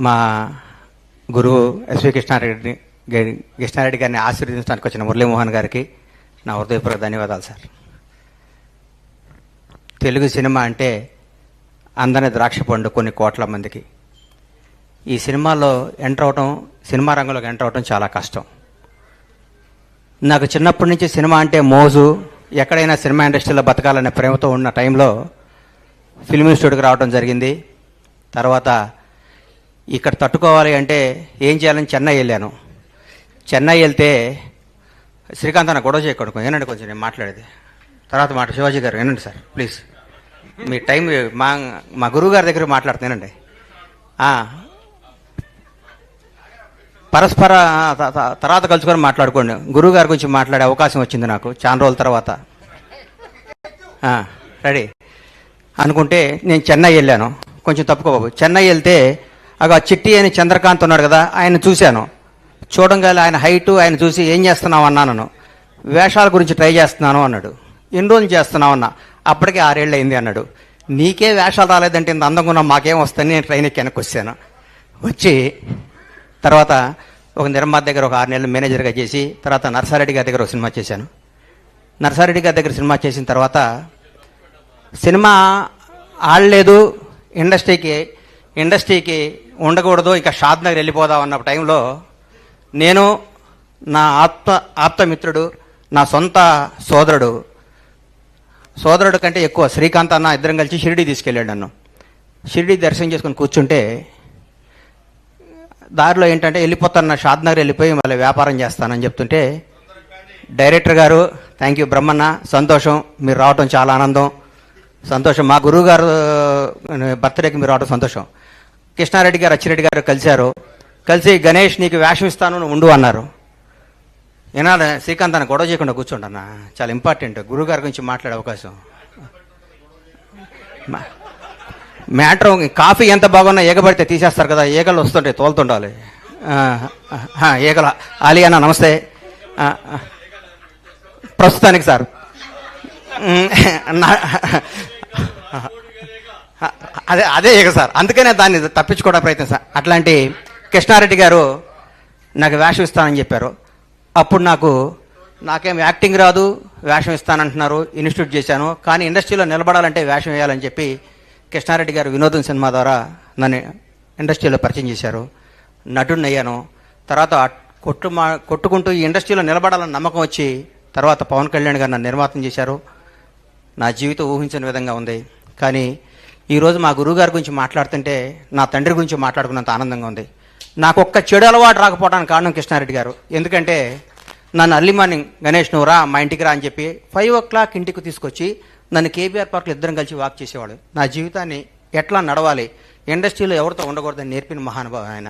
మా గురువు ఎస్వి కృష్ణారెడ్డి కృష్ణారెడ్డి గారిని ఆశీర్వదించడానికి వచ్చిన మురళీమోహన్ గారికి నా హృదయపూర్వక ధన్యవాదాలు సార్. తెలుగు సినిమా అంటే అందని ద్రాక్ష పండు కొన్ని కోట్ల మందికి. ఈ సినిమాలో ఎంటర్ అవటం సినిమా రంగంలోకి ఎంటర్ అవటం చాలా కష్టం. నాకు చిన్నప్పటి నుంచి సినిమా అంటే మోజు ఎక్కడైనా సినిమా ఇండస్ట్రీలో బతకాలనే ప్రేమతో ఉన్న టైంలో ఫిల్మ్ ఇన్స్టిట్యూట్కి రావడం జరిగింది. తర్వాత ఇక్కడ తట్టుకోవాలి అంటే ఏం చేయాలని చెన్నై వెళ్ళాను. చెన్నై వెళ్తే శ్రీకాంత్ అన్న గొడవ చేయకూడదు ఏనండి కొంచెం నేను మాట్లాడేది. తర్వాత మాట శివాజీ గారు వినండి సార్ ప్లీజ్. మీ టైం మా మా గురువు గారి దగ్గర మాట్లాడుతానండి పరస్పర త- తర్వాత కలుసుకొని మాట్లాడుకోండి. గురువు గారి గురించి మాట్లాడే అవకాశం వచ్చింది నాకు చాలా రోజుల తర్వాత. రెడీ. అనుకుంటే నేను చెన్నై వెళ్ళాను. కొంచెం తప్పుకోబాబు చెన్నై వెళ్తే అగో చిట్టి అని చంద్రకాంత్ ఉన్నాడు కదా ఆయన చూశాను. చూడంగానే ఆయన హైటు ఆయన చూసి ఏం చేస్తున్నావు అన్నాను వేషాల గురించి ట్రై చేస్తున్నాను అన్నాడు. ఎన్ని రోజులు చేస్తున్నావు అన్నా? అప్పటికే ఆరేళ్ళు అయింది అన్నాడు. నీకే వేషాలు రాలేదంటే ఇంత అందంగా ఉన్నా మాకేం వస్తుంది నేను ట్రైన్ ఎక్కి వెనక్కి వచ్చాను వచ్చి తర్వాత ఒక నిర్మాత దగ్గర ఒక ఆరు నెలలు మేనేజర్గా చేసి తర్వాత నర్సారెడ్డి గారి దగ్గర ఒక సినిమా చేశాను. నర్సారెడ్డి గారి దగ్గర సినిమా చేసిన తర్వాత సినిమా ఆడలేదు ఇండస్ట్రీకి ఇండస్ట్రీకి ఉండకూడదు ఇక షాద్ నగర్ వెళ్ళిపోదాం అన్న టైంలో నేను నా ఆప్త ఆప్తమిత్రుడు నా సొంత సోదరుడు సోదరుడు కంటే ఎక్కువ శ్రీకాంత్ అన్న ఇద్దరం కలిసి షిరిడి తీసుకెళ్ళాడు నన్ను. షిరిడి దర్శనం చేసుకుని కూర్చుంటే దారిలో ఏంటంటే వెళ్ళిపోతాను షాద్ నగర్ వెళ్ళిపోయి మళ్ళీ వ్యాపారం చేస్తానని చెప్తుంటే డైరెక్టర్ గారు థ్యాంక్ యూ బ్రహ్మన్న సంతోషం మీరు రావటం చాలా ఆనందం సంతోషం. మా గురువు గారు బర్త్డేకి మీరు రావడం సంతోషం. కృష్ణారెడ్డి గారు అచ్చిరెడ్డి గారు కలిశారు. కలిసి గణేష్ నీకు వేషం ఇస్తాను ఉండు అన్నారు. ఏనాడు శ్రీకాంత్ అన్న గొడవ చేయకుండా కూర్చోండి అన్న. చాలా ఇంపార్టెంట్. గురువు గారి గురించి మాట్లాడే అవకాశం. మ్యాటర్ కాఫీ ఎంత బాగున్నా ఏగబడితే తీసేస్తారు కదా ఏగలు వస్తుంటాయి తోలుతుండాలి. ఏగల ఆ, అలీ అన్న నమస్తే. ప్రస్తుతానికి సార్. అదే అదే ఇక సార్. అందుకనే దాన్ని తప్పించుకోవడం ప్రయత్నం సార్. అట్లాంటి కృష్ణారెడ్డి గారు నాకు వేషం ఇస్తానని చెప్పారు. అప్పుడు నాకు నాకేం యాక్టింగ్ రాదు వేషం ఇస్తానంటున్నారు ఇన్స్టిట్యూట్ చేశాను. కానీ ఇండస్ట్రీలో నిలబడాలంటే వేషం వేయాలని చెప్పి కృష్ణారెడ్డి గారు వినోదం సినిమా ద్వారా నన్ను ఇండస్ట్రీలో పరిచయం చేశారు. నటుడిని అయ్యాను. తర్వాత కొట్టు మా కొట్టుకుంటూ ఈ ఇండస్ట్రీలో నిలబడాలని నమ్మకం వచ్చి తర్వాత పవన్ కళ్యాణ్ గారు నన్ను నిర్మాతం చేశారు. నా జీవితం ఊహించని విధంగా ఉంది. కానీ ఈరోజు మా గురువుగారి గురించి మాట్లాడుతుంటే నా తండ్రి గురించి మాట్లాడుకున్నంత ఆనందంగా ఉంది. నాకు ఒక్క చెడు అలవాటు రాకపోవడానికి కారణం కృష్ణారెడ్డి గారు. ఎందుకంటే నన్ను అర్లీ మార్నింగ్ గణేష్ నువ్వు రా మా ఇంటికి రా అని చెప్పి ఫైవ్ ఓ క్లాక్ ఇంటికి తీసుకొచ్చి నన్ను కేబీఆర్ పార్క్లో ఇద్దరం కలిసి వాక్ చేసేవాడు. నా జీవితాన్ని ఎట్లా నడవాలి ఇండస్ట్రీలో ఎవరితో ఉండకూడదని నేర్పిన మహానుభావం ఆయన.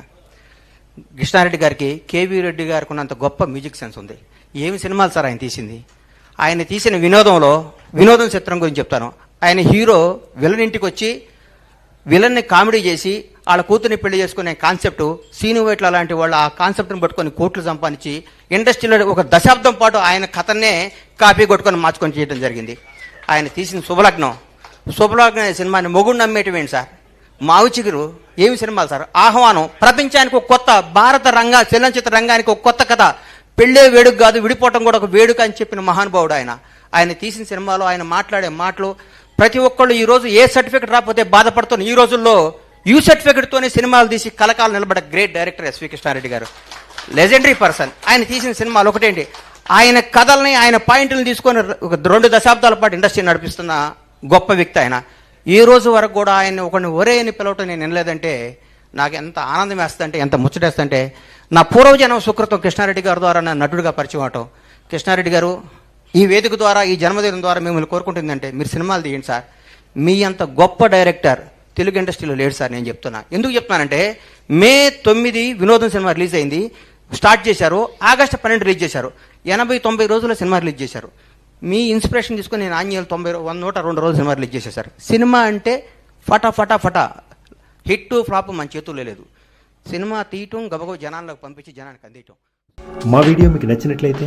కృష్ణారెడ్డి గారికి కేవీ రెడ్డి గారికి ఉన్నంత గొప్ప మ్యూజిక్ సెన్స్ ఉంది. ఏమి సినిమాలు సార్ ఆయన తీసింది? ఆయన తీసిన వినోదంలో వినోదం చిత్రం గురించి చెప్తాను. ఆయన హీరో విలన్ ఇంటికి వచ్చి విలన్ని కామెడీ చేసి వాళ్ళ కూతుర్ని పెళ్ళి చేసుకునే కాన్సెప్ట్ సీను వైట్ల లాంటి వాళ్ళు ఆ కాన్సెప్ట్ని పట్టుకొని కోట్లు సంపాదించి ఇండస్ట్రీలో ఒక దశాబ్దం పాటు ఆయన కథనే కాపీ కొట్టుకొని మార్చుకొని చేయడం జరిగింది. ఆయన తీసిన శుభలగ్నం. శుభలగ్నం అనే సినిమాని మొగుడు నమ్మేటివేంటి సార్? మావి చిగురు ఏమి సినిమాలు సార్? ఆహ్వానం. ప్రపంచానికి ఒక కొత్త భారత రంగ చలనచిత్ర రంగానికి ఒక కొత్త కథ. పెళ్ళే వేడుక కాదు విడిపోవటం కూడా ఒక వేడుక అని చెప్పిన మహానుభావుడు ఆయన. ఆయన తీసిన సినిమాలో ఆయన మాట్లాడే మాటలు ప్రతి ఒక్కళ్ళు ఈరోజు ఏ సర్టిఫికెట్ రాకపోతే బాధపడుతున్న ఈ రోజుల్లో యూ సర్టిఫికెట్తోనే సినిమాలు తీసి కలకాలు నిలబడే గ్రేట్ డైరెక్టర్ ఎస్వి కృష్ణారెడ్డి గారు. లెజెండరీ పర్సన్ ఆయన తీసిన సినిమాలు ఒకటేంటి? ఆయన కథల్ని ఆయన పాయింట్లను తీసుకొని ఒక రెండు దశాబ్దాల పాటు ఇండస్ట్రీ నడిపిస్తున్న గొప్ప వ్యక్తి ఆయన. ఈ రోజు వరకు కూడా ఆయన ఒకరిని ఒరే అని పిలవటం నేను వినలేదంటే నాకు ఎంత ఆనందం వేస్తుందంటే ఎంత ముచ్చటేస్తుందంటే నా పూర్వజనం సుకృతం కృష్ణారెడ్డి గారి ద్వారా నా నటుడిగా పరిచయం అవటం. కృష్ణారెడ్డి గారు ఈ వేదిక ద్వారా ఈ జన్మదినం ద్వారా మిమ్మల్ని కోరుకుంటుందంటే మీరు సినిమాలు తీయండి సార్. మీ అంత గొప్ప డైరెక్టర్ తెలుగు ఇండస్ట్రీలో లేడు సార్ నేను చెప్తున్నా. ఎందుకు చెప్తున్నానంటే మే తొమ్మిది వినోదం సినిమా రిలీజ్ అయింది స్టార్ట్ చేశారు ఆగస్టు పన్నెండు రిలీజ్ చేశారు. ఎనభై తొంభై రోజుల సినిమా రిలీజ్ చేశారు. మీ ఇన్స్పిరేషన్ తీసుకుని నేను ఆంజనేయులు తొంభై వన్ నూట రెండు రోజులు సినిమా రిలీజ్ చేసేసారు సినిమా అంటే ఫటా ఫటా ఫటా. హిట్ ఫ్లాప్ మన చేతుల్లో లేదు. సినిమా తీయటం గబగబ జనాల్లోకి పంపించి జనానికి అందేయటం. మా వీడియో మీకు నచ్చినట్లయితే